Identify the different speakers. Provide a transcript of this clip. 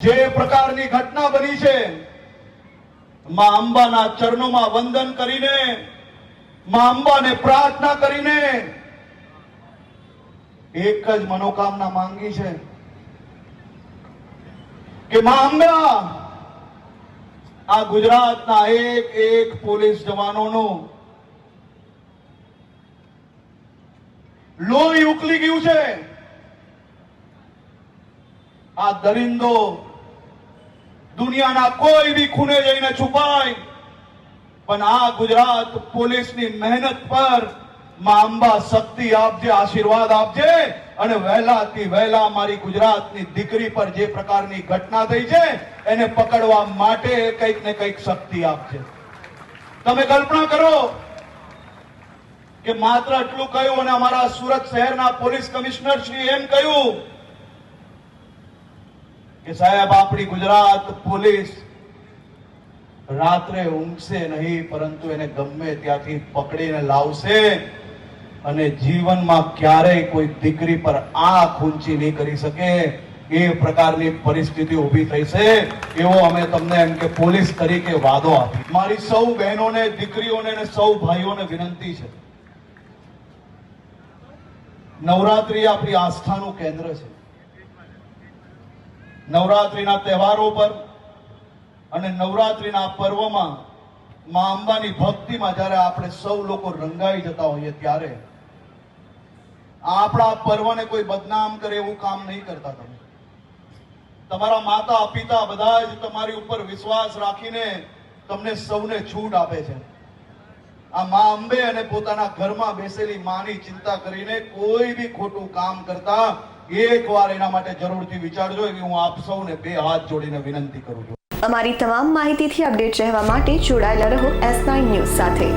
Speaker 1: જે પ્રકારની ઘટના બની છે, માં અંબાના ચરણોમાં વંદન કરીને, માં અંબાને પ્રાર્થના કરીને, એક જ મનોકામના માંગી છે કે માં અંબા, આ ગુજરાતના એક એક પોલીસ જવાનોનું લોહી ઉકલી ગયું છે. આ દરિંદો દુનિયાના કોઈ બી ખૂણે જઈને છુપાય. પણ આ ગુજરાત પોલીસની મહેનત પરમાં અંબા શક્તિ આપજે, આશીર્વાદ આપજે અને વહેલાથી વહેલા મારી ગુજરાતની દીકરી પર જે પ્રકારની ઘટના થઈ છે, એને પકડવા માટે કંઈક ને કંઈક શક્તિ આપજે. તમે કલ્પના કરો કે માત્ર એટલું કહ્યું અને અમારા સુરત શહેરના પોલીસ કમિશનર શ્રી એમ કહ્યું કે સાહેબ, આપણી ગુજરાત પોલીસ રાત્રે ઊંઘશે નહીં, પરંતુ એને ગમે ત્યાંથી પકડીને લાવશે અને જીવનમાં ક્યારેય કોઈ દીકરી પર આંખ ઊંચી નહીં કરી શકે, એ પ્રકારની પરિસ્થિતિ ઊભી થઈ છે. એવો અમે તમને એમ કે પોલીસ તરીકે વાદો આપી મારી સૌ બહેનોને, દીકરીઓને અને સૌ ભાઈઓને વિનંતી છે. નવરાત્રી આપણી આસ્થાનું કેન્દ્ર છે. નવરાત્રીના તહેવારો પર અને નવરાત્રિના પર્વમાં માં અંબાની ભક્તિમાં જ્યારે આપણે સૌ લોકો રંગાઈ જતા હોઈએ ત્યારે આપણા પર્વને કોઈ બદનામ કરે એવું કામ નહીં કરતા તમે. તમારા માતા, પિતા બધા જ તમારી ઉપર વિશ્વાસ રાખીને તમને સૌને છૂટ આપે છે. આ મા અંબે અને પોતાના ઘરમાં બેસેલી માની ચિંતા કરીને કોઈ બી ખોટું કામ કરતા એક વાર એના માટે જરૂરથી વિચારજો એવી હું આપ સૌને બે હાથ જોડીને વિનંતી કરું છું.
Speaker 2: અમારી તમામ માહિતીથી અપડેટ રહેવા માટે જોડાયેલા રહો એસ નાઇન ન્યૂઝ સાથે.